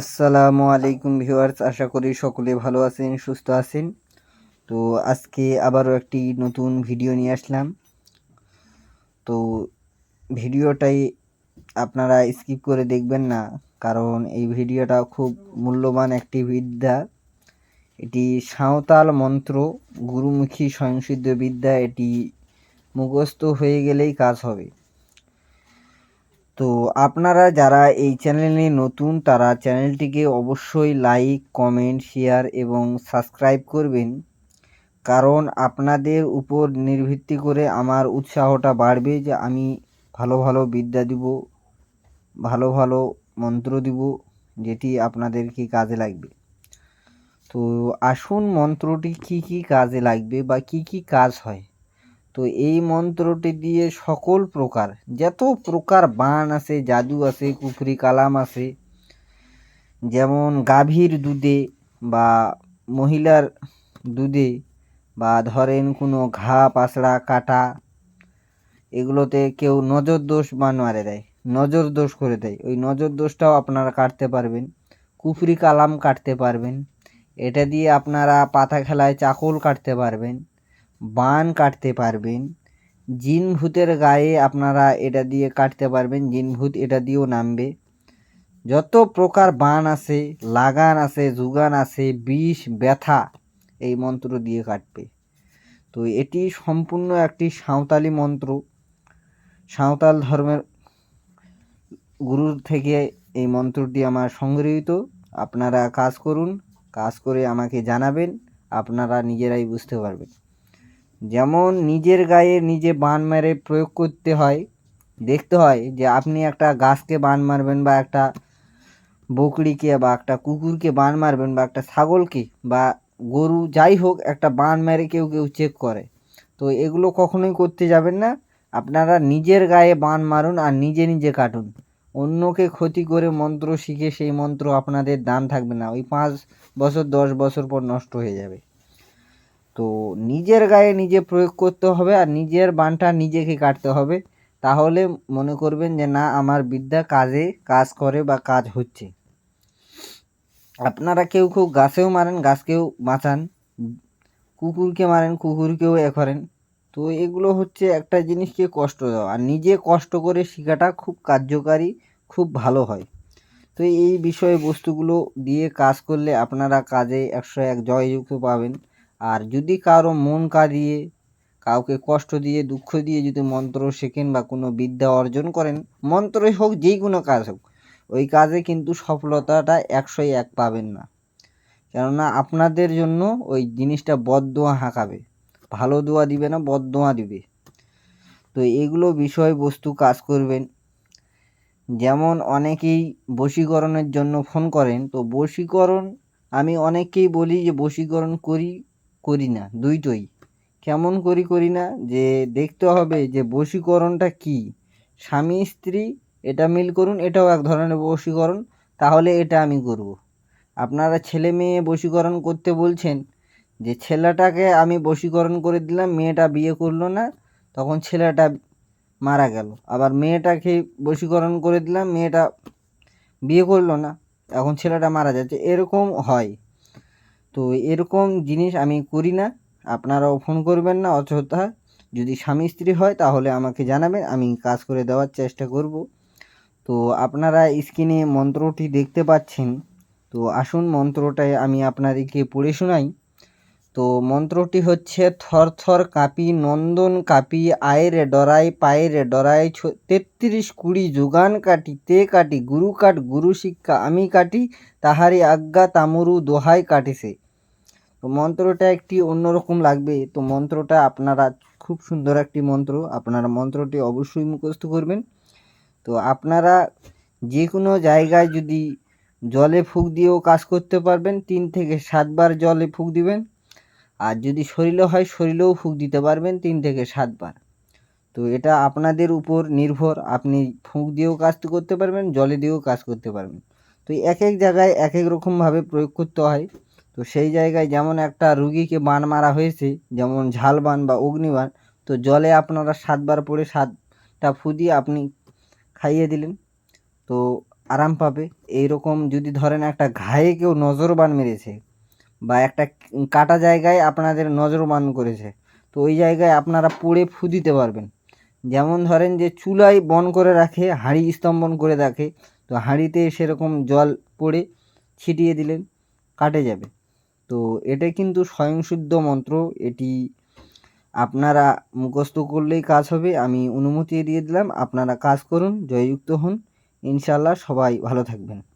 আসসালামু আলাইকুম ভিউয়ার্স, আশা করি সকলে ভালো আছেন, সুস্থ আছেন। তো আজকে আবারও একটি নতুন ভিডিও নিয়ে আসলাম। তো ভিডিওটাই আপনারা স্কিপ করে দেখবেন না, কারণ এই ভিডিওটা খুব মূল্যবান একটি বিদ্যা। এটি সাঁওতাল মন্ত্র, গুরুমুখী স্বয়ংসিদ্ধ বিদ্যা, এটি মুখস্থ হয়ে গেলেই কাজ হবে। তো আপনারা যারা এই চ্যানেলে নতুন, তারা চ্যানেলটিকে অবশ্যই লাইক কমেন্ট শেয়ার এবং সাবস্ক্রাইব করবেন। কারণ আপনাদের উপর নির্ভিত্তি করে আমার উৎসাহটা বাড়বে যে আমি ভালো ভালো বিদ্যা দিব, ভালো ভালো মন্ত্র দিব, যেটি আপনাদেরকে কাজে লাগবে। তো আসুন মন্ত্রটি কি কি কাজে লাগবে বা কি কি কাজ হয় তো এই মন্ত্রটি দিয়ে সকল প্রকার, যত প্রকার বান আছে, জাদু আছে, কুফরি কালাম আছে, যেমন গাভীর দুধে বা মহিলার দুধে বা ধরেন কোনো ঘা পাসড়া কাটা, এগুলোতে কেউ নজর দোষ বান মারে দেয়, নজর দোষ করে দেয়। ওই নজর দোষটাও আপনারা কাটতে পারবেন, কুফরি কালাম কাটতে পারবেন, এটা দিয়ে আপনারা পাতা খেলায় চাকল কাটতে পারবেন বান কাটতে পারবেন। জিন ভূতের গায়ে আপনারা এটা দিয়ে কাটতে পারবেন, জিন ভূত এটা দিয়েও নামবে। যত প্রকার বান আছে, লাগান আছে, জুগান আছে, বিষ, ব্যথা, এই মন্ত্র দিয়ে কাটবে। তো এটি সম্পূর্ণ একটি সাঁওতালি মন্ত্র। সাঁওতাল ধর্মের গুরুর থেকে এই মন্ত্রটি আমার সংগৃহীত। আপনারা কাজ করুন, কাজ করে আমাকে জানাবেন, আপনারা নিজেরাই বুঝতে পারবেন। যেমন নিজের গায়ে নিজে বান মেরে প্রয়োগ করতে হয়, দেখতে হয় যে আপনি একটা গাছকে বান মারবেন বা একটা বকরিকে বা একটা কুকুরকে বান মারবেন বা একটা ছাগলকে বা গরু যাই হোক একটা বান মেরে কেউ কেউ চেক করে। তো এগুলো কখনোই করতে যাবেন না। আপনারা নিজের গায়ে বান মারুন আর নিজে নিজে কাটুন। অন্যকে ক্ষতি করে মন্ত্র শিখে সেই মন্ত্র আপনাদের দাম থাকবে না। ওই পাঁচ বছর, দশ বছর পর নষ্ট হয়ে যাবে। তো নিজের গায়ে নিজে প্রয়োগ করতে হবে আর নিজের বানটা নিজেকে কাটতে হবে। তাহলে মনে করবেন যে না, আমার বিদ্যা কাজে কাজ করে বা কাজ হচ্ছে। আপনারা কেউ কেউ গাছেও মারেন, গাছকেও বাঁচান, কুকুরকে মারেন, কুকুরকেও এ করেন। তো এগুলো হচ্ছে একটা জিনিসকে কষ্ট দেওয়া। আর নিজে কষ্ট করে শেখাটা খুব কার্যকারী, খুব ভালো হয়। তো এই বিষয়বস্তুগুলো দিয়ে কাজ করলে আপনারা কাজে একশো এক জয়যুক্ত পাবেন। আর যদি কারও মন কাঁদিয়ে, কাউকে কষ্ট দিয়ে, দুঃখ দিয়ে যদি মন্ত্র শেখেন বা কোনো বিদ্যা অর্জন করেন, মন্ত্রই হোক, যেই কোনো কাজ হোক, ওই কাজে কিন্তু সফলতাটা একশোই এক পাবেন না। কেননা আপনাদের জন্য ওই জিনিসটা বদদোয়া হাঁকাবে। ভালো দোয়া দিবে না বদদোয়া দিবে। তো এগুলো বিষয়বস্তু কাজ করবেন। যেমন অনেকেই বশীকরণের জন্য ফোন করেন, তো বশীকরণ, আমি অনেককেই বলি যে বশীকরণ করি করি না, দুইটোই। কেমন করি করি না? যে দেখতে হবে যে বশীকরণটা কি। স্বামী, স্ত্রী, এটা মিল করুন, এটাও এক ধরনের বশীকরণ, তাহলে এটা আমি করব। আপনারা ছেলে মেয়ে বশীকরণ করতে বলছেন, যে ছেলেটাকে আমি বশীকরণ করে দিলাম, মেয়েটা বিয়ে করল না, তখন ছেলেটা মারা গেল। আবার মেয়েটাকে বশীকরণ করে দিলাম, মেয়েটা বিয়ে করল না, এখন ছেলেটা মারা যাচ্ছে। এরকম হয়। তো এরকম জিনিস আমি করি না। আপনারাও ফোন করবেন না, অযথা যদি স্বামী স্ত্রী হয় তাহলে আমাকে জানাবেন, আমি কাজ করে দেওয়ার চেষ্টা করব। তো আপনারা স্ক্রিনে মন্ত্রটি দেখতে পাচ্ছেন। তো আসুন মন্ত্রটায় আমি আপনাদেরকে পড়ে শোনাই। তো মন্ত্রটি হচ্ছে, থর থর কাঁপি, নন্দন কাঁপি আয়েরে ডরাই পায়েরে ডরাই তেত্রিশ কুড়ি যোগান কাটি, তে কাটি, গুরু কাট, গুরু শিক্ষা, আমি কাটি তাহারি আজ্ঞা তামরু দোহাই কাটিছে। তো মন্ত্রটা একটি অন্যরকম লাগবে। তো মন্ত্রটা আপনারা, খুব সুন্দর একটি মন্ত্র। আপনারা মন্ত্রটি অবশ্যই মুখস্থ করবেন। তো আপনারা যে কোনো জায়গায় যদি জলে ফুক দিয়েও কাজ করতে পারবেন, তিন থেকে সাতবার জলে ফুক দিবেন। আর যদি শরীরে হয় শরীরেও ফুক দিতে পারবেন তিন থেকে সাতবার। তো এটা আপনাদের উপর নির্ভর। আপনি ফুঁক দিয়েও কাজ করতে পারবেন, জলে দিয়েও কাজ করতে পারবেন। তো এক এক জায়গায় এক এক রকমভাবে প্রয়োগ করতে হয়। তো সেই জায়গায় যেমন একটা রুগীকে বান মারা হয়েছে, যেমন ঝাল বান বা অগ্নিবান, তো জলে আপনারা সাতবার পরে সাতটা ফু দিয়ে আপনি খাইয়ে দিলেন, তো আরাম পাবে। এইরকম যদি ধরেন একটা ঘায়ে কেউ নজরবান মেরেছে বা একটা কাটা জায়গায় আপনাদের নজরবান করেছে, তো ওই জায়গায় আপনারা পড়ে ফু দিতে পারবেন। যেমন ধরেন যে চুলায় বন করে রাখে, হাঁড়ি স্তম্ভন করে রাখে, তো হাঁড়িতে সেরকম জল পড়ে ছিটিয়ে দিলেন, কাটে যাবে। তো এটা কিন্তু স্বয়ংসিদ্ধ মন্ত্র। এটি আপনারা মুখস্থ করলেই কাজ হবে। আমি অনুমতি দিয়ে দিলাম, আপনারা কাজ করুন, জয়যুক্ত হন। ইনশাল্লাহ সবাই ভালো থাকবেন।